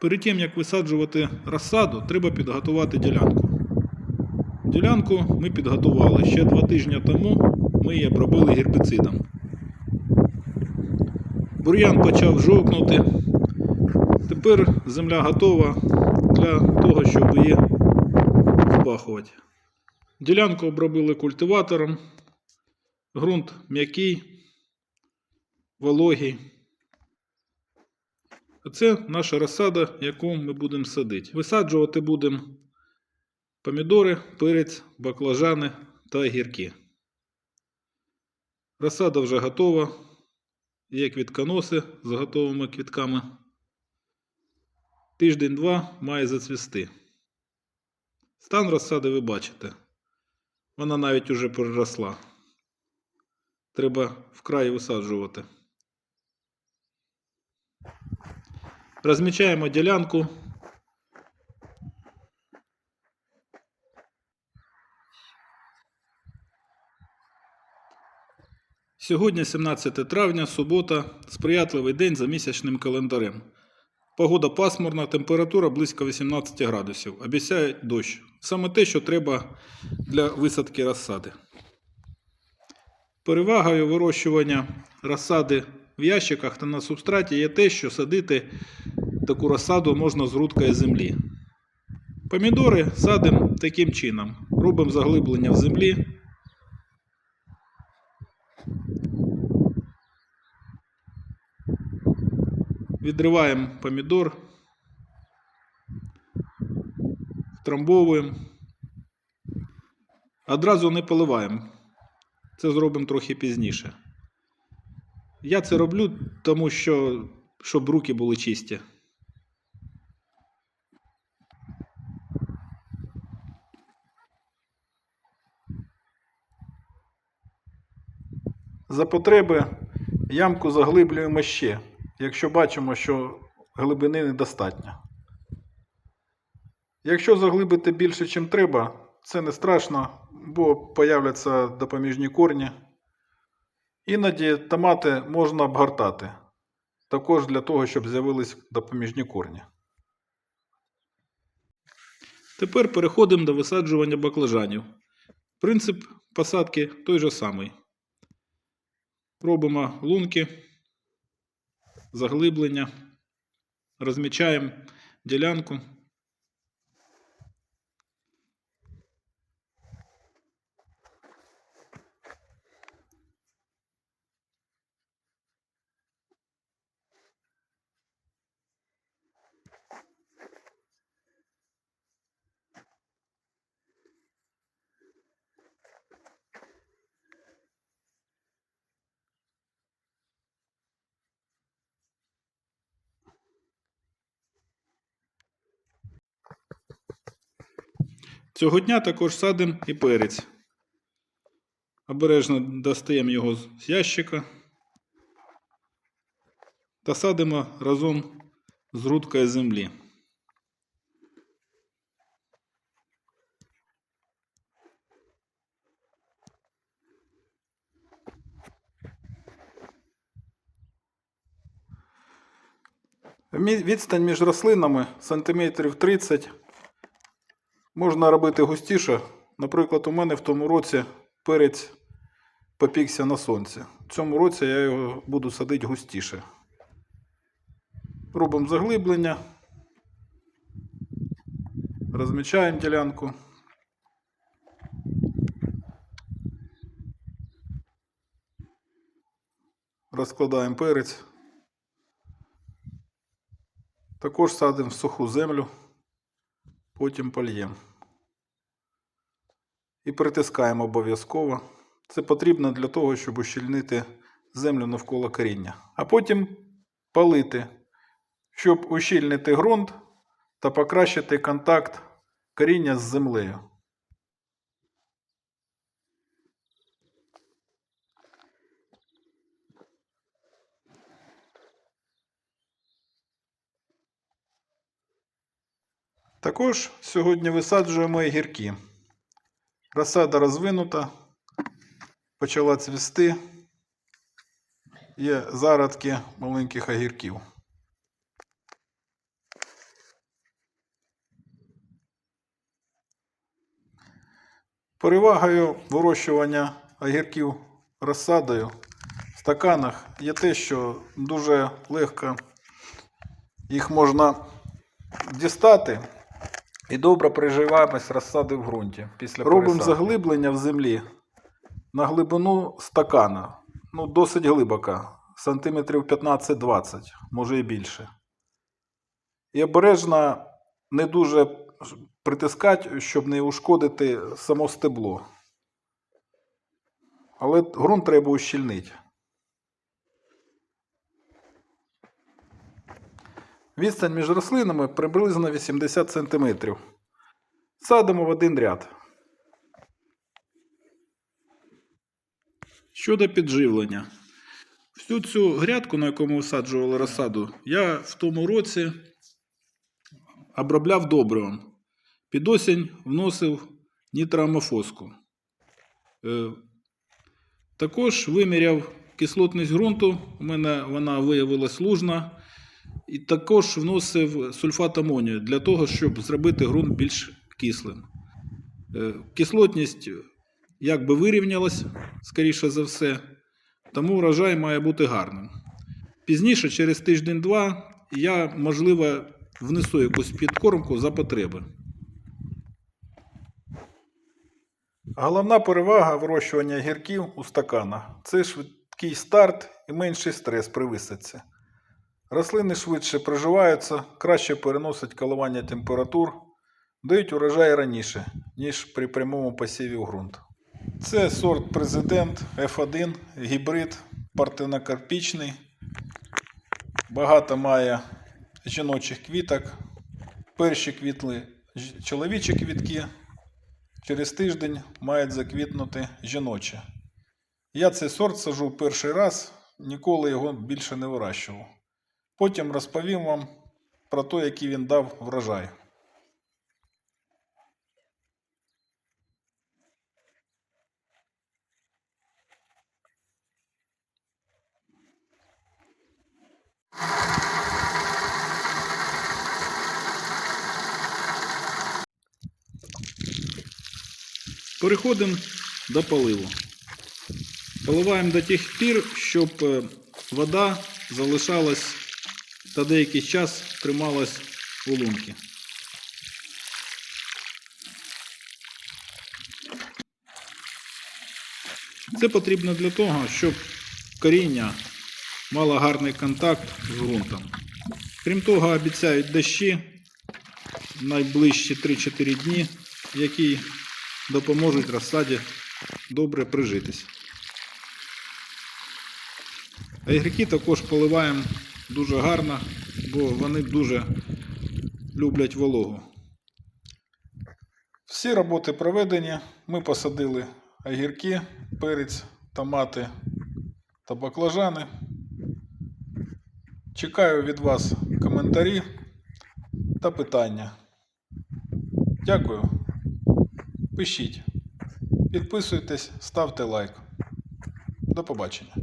Перед тим, як висаджувати розсаду, треба підготувати ділянку. Ділянку ми підготували ще два тижні тому. Ми її обробили гербіцидом. Бур'ян почав жовкнути. Тепер земля готова для того, щоб її впахувати. Ділянку обробили культиватором. Ґрунт м'який, вологий. А це наша розсада, яку ми будемо садити. Висаджувати будемо помідори, перець, баклажани та огірки. Розсада вже готова. Є квітконоси з готовими квітками. Тиждень-два має зацвісти. Стан розсади ви бачите. Вона навіть уже переросла. Треба вкрай висаджувати. Розмічаємо ділянку. Сьогодні 17 травня, субота, сприятливий день за місячним календарем. Погода пасмурна, температура близько 18 градусів. Обіцяє дощ. Саме те, що треба для висадки розсади. Перевагою вирощування розсади в ящиках та на субстраті є те, що садити таку розсаду можна з грудкою землі. Помідори садимо таким чином. Робимо заглиблення в землі. Відриваємо помідор, втрамбовуємо. Одразу не поливаємо. Це зробимо трохи пізніше. Я це роблю, тому що щоб руки були чисті. За потреби ямку заглиблюємо ще, якщо бачимо, що глибини недостатньо. Якщо заглибити більше, ніж треба, це не страшно, бо появляться допоміжні корні. Іноді томати можна обгортати, також для того, щоб з'явились допоміжні корні. Тепер переходимо до висаджування баклажанів. Принцип посадки той же самий. Робимо лунки, заглиблення, розмічаємо ділянку. Цього дня також садимо і перець. Обережно достаємо його з ящика та садимо разом з грудкою землі. Відстань між рослинами сантиметрів 30 Можна робити густіше. Наприклад, у мене в тому році перець попікся на сонці. В цьому році я його буду садити густіше. Робимо заглиблення. Розмічаємо ділянку. Розкладаємо перець. Також садимо в суху землю потім польємо. І притискаємо обов'язково. Це потрібно для того, щоб ущільнити землю навколо коріння. А потім палити, щоб ущільнити ґрунт та покращити контакт коріння з землею. Також сьогодні висаджуємо огірки. гірки. Розсада розвинута, почала цвісти. Є зародки маленьких огірків. Перевагою вирощування огірків розсадою в стаканах є те, що дуже легко їх можна дістати і добре приживаємось розсади в ґрунті. Після Робимо пересадки. заглиблення в землі на глибину стакана. Ну, досить глибока, сантиметрів 15-20, може і більше. І обережно не дуже притискати, щоб не ушкодити само стебло. Але ґрунт треба ущільнити. Відстань між рослинами приблизно 80 см. Садимо в один ряд. Щодо підживлення. Всю цю грядку, на яку ми висаджували розсаду, я в тому році обробляв добривом. Під осінь вносив нітроамофоску. Е, Також виміряв кислотність ґрунту. У мене вона виявилась лужна. І також вносив сульфат амонію для того, щоб зробити ґрунт більш кислим. Е, Кислотність якби вирівнялась, скоріше за все, тому врожай має бути гарним. Пізніше, через тиждень-два, я, можливо, внесу якусь підкормку за потреби. Головна перевага вирощування гірків у стаканах це швидкий старт і менший стрес при висадці. Рослини швидше приживаються, краще переносять коливання температур, дають урожай раніше, ніж при прямому посіві в ґрунт. Це сорт Президент F1, гібрид, партенокарпічний. Багато має жіночих квіток. Перші квітли чоловічі квітки. Через тиждень мають заквітнути жіночі. Я цей сорт сажу перший раз, ніколи його більше не вирощував. Потім розповім вам про те, який він дав врожай. Переходимо до поливу. Поливаємо до тих пір, щоб е, вода залишалась та деякий час трималась у лунки. Це потрібно для того, щоб коріння мало гарний контакт з ґрунтом. Крім того, обіцяють дощі найближчі 3-4 дні, які допоможуть розсаді добре прижитись. А ігрики також поливаємо дуже гарно, бо вони дуже люблять вологу. Всі роботи проведені. Ми посадили огірки, перець, томати та баклажани. Чекаю від вас коментарі та питання. Дякую. Пишіть. Підписуйтесь, ставте лайк. До побачення.